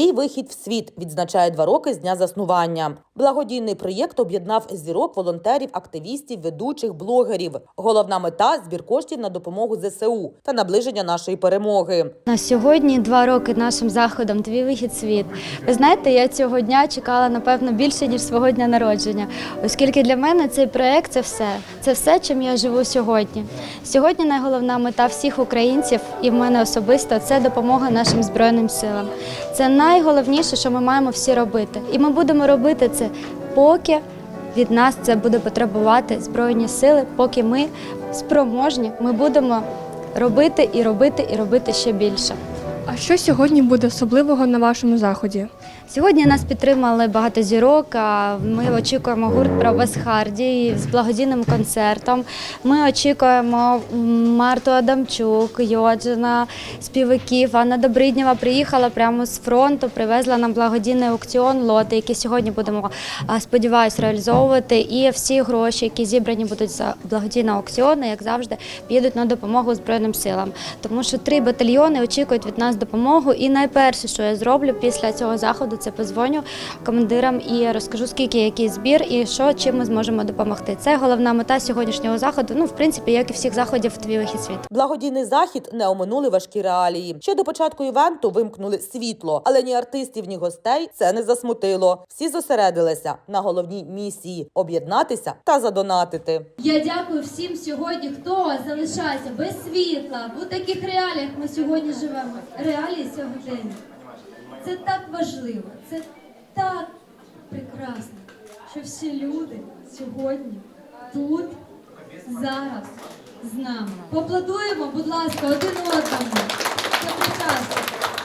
Твій вихід в світ відзначає два роки з дня заснування. Благодійний проєкт об'єднав зірок, волонтерів, активістів, ведучих, блогерів. Головна мета збір коштів на допомогу ЗСУ та наближення нашої перемоги. На сьогодні два роки нашим заходом Твій вихід світ. Ви знаєте, я цього дня чекала напевно більше ніж свого дня народження, оскільки для мене цей проект це все. Це все, чим я живу сьогодні. Сьогодні найголовна мета всіх українців і в мене особисто це допомога нашим збройним силам. Це найголовніше, що ми маємо всі робити. І ми будемо робити це поки від нас це буде потребувати збройні сили, поки ми спроможні, ми будемо робити і робити і робити ще більше. А що сьогодні буде особливого на вашому заході? Сьогодні нас підтримали багато зірок. Ми очікуємо гурт Правос Харді з благодійним концертом. Ми очікуємо Марту Адамчук, Йоджина, співаків. Анна Добриднєва приїхала прямо з фронту, привезла нам благодійний аукціон лоти, який сьогодні будемо, а, сподіваюсь, реалізовувати. І всі гроші, які зібрані будуть за благодійні аукціони, як завжди, підуть на допомогу Збройним силам. Тому що три батальйони очікують від нас допомогу. І найперше, що я зроблю після цього заходу, це позвоню командирам і розкажу, скільки який збір і що чим ми зможемо допомогти. Це головна мета сьогоднішнього заходу. Ну, в принципі, як і всіх заходів твій вихід світ. Благодійний захід не оминули важкі реалії. Ще до початку івенту вимкнули світло, але ні артистів, ні гостей це не засмутило. Всі зосередилися на головній місії об'єднатися та задонатити. Я дякую всім сьогодні, хто залишається без світла. У таких реаліях ми сьогодні живемо. Реалії сьогодення. Це так важливо, це так прекрасно, що всі люди сьогодні тут, зараз з нами. Поаплодуємо, будь ласка, один одному. Це прекрасно.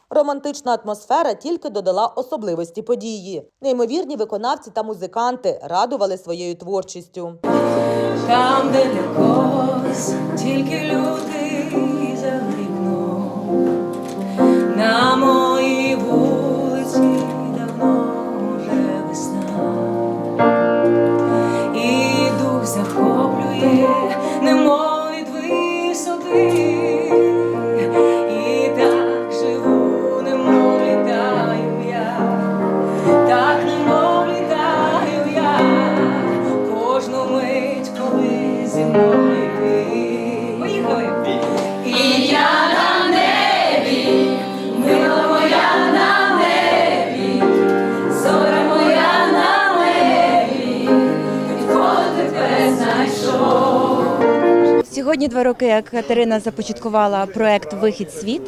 Романтична атмосфера тільки додала особливості події. Неймовірні виконавці та музиканти радували своєю творчістю. Там, де для когось тільки люди Сьогодні два роки, як Катерина започаткувала проект Вихід світ,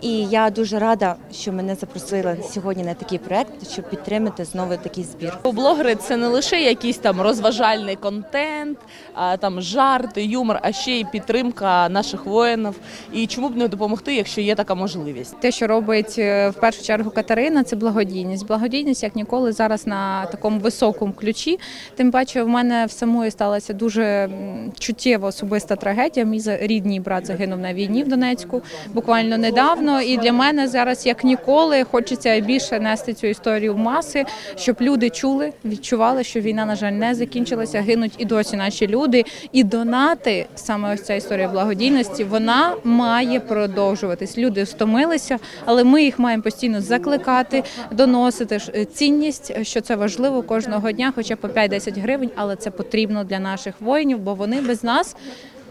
і я дуже рада, що мене запросили сьогодні на такий проект, щоб підтримати знову такий збір. Блогери це не лише якийсь там розважальний контент, а, там жарти, юмор, а ще й підтримка наших воїнів. І чому б не допомогти, якщо є така можливість? Те, що робить е, в першу чергу Катерина, це благодійність. Благодійність як ніколи зараз на такому високому ключі. Тим паче, в мене в самої сталася дуже м, чуттєва особиста трагедія. Мій за- рідний брат загинув на війні в Донецьку буквально недавно. І для мене зараз як ніколи хочеться більше нести цю історію в маси, щоб люди чули, відчували, що війна, на жаль, не закінчилася. Гинуть і досі наші люди. І донати, саме ось ця історія благодійності, вона має продовжуватись. Люди стомилися, але ми їх маємо постійно закликати, доносити е, цінність, що це важливо кожного дня, хоча по 5-10 гривень, але це потрібно для наших воїнів, бо вони без нас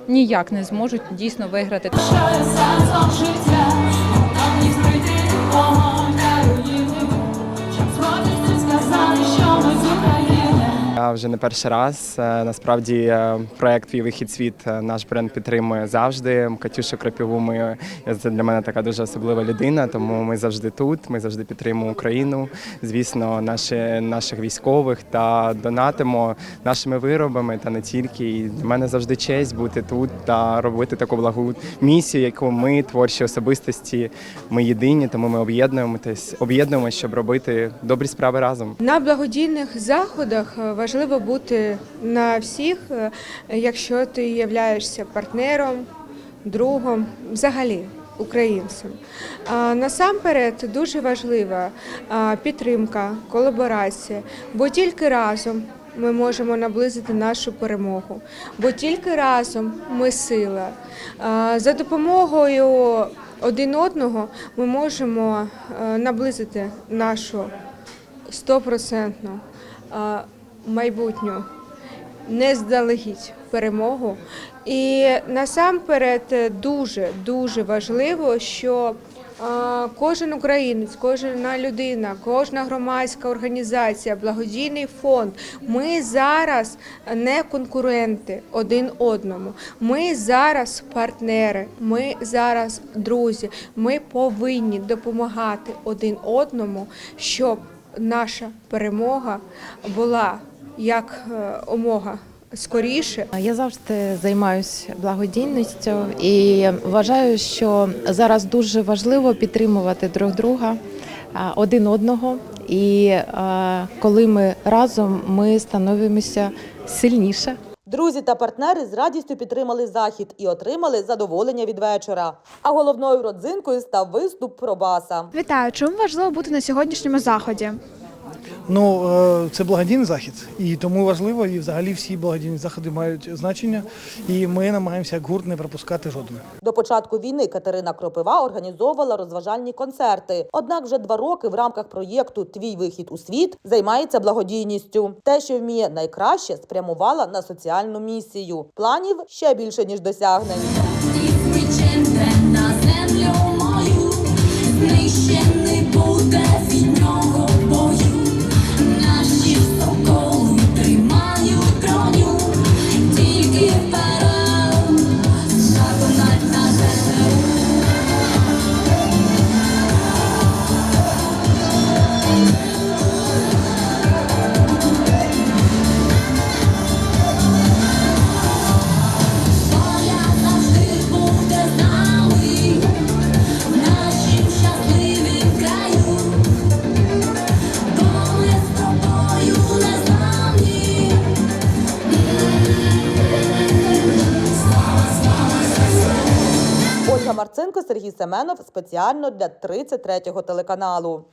ніяк не зможуть дійсно виграти. Сенсом життя, нам ні прийти огонь вже не перший раз. Е, Насправді е, проект «Твій вихід світ е, наш бренд підтримує завжди. Катюшу Крапіву ми це для мене така дуже особлива людина. Тому ми завжди тут. Ми завжди підтримуємо Україну. Звісно, наші наших військових та донатимо нашими виробами та не тільки. І для мене завжди честь бути тут та робити таку благу місію, яку ми творчі особистості. Ми єдині, тому ми об'єднуємося, об'єднуємося, щоб робити добрі справи разом. На благодійних заходах е, важливо бути на всіх, е, якщо ти являєшся партнером, другом, взагалі українцем. Насамперед дуже важлива підтримка, колаборація, бо тільки разом. Ми можемо наблизити нашу перемогу, бо тільки разом ми сила. За допомогою один одного ми можемо е, наблизити нашу стопроцентну майбутню нездалегідь перемогу. І насамперед е, дуже дуже важливо, що е, кожен українець, кожна людина, кожна громадська організація, благодійний фонд. Ми зараз не конкуренти один одному. Ми зараз партнери, ми зараз друзі. Ми повинні допомагати один одному, щоб наша перемога була як е, омога скоріше. Я завжди займаюся благодійністю і вважаю, що зараз дуже важливо підтримувати друг друга один одного. І коли ми разом, ми становимося сильніше. Друзі та партнери з радістю підтримали захід і отримали задоволення від вечора. А головною родзинкою став виступ про баса. Вітаю, чому важливо бути на сьогоднішньому заході? Ну, е, це благодійний захід, і тому важливо, і взагалі всі благодійні заходи мають значення. І ми намагаємося як гурт не пропускати жодного. До початку війни Катерина Кропива організовувала розважальні концерти. Однак вже два роки в рамках проєкту Твій вихід у світ займається благодійністю. Те, що вміє найкраще, спрямувала на соціальну місію. Планів ще більше ніж досягнень. Ольга Сергій Семенов спеціально для 33-го телеканалу.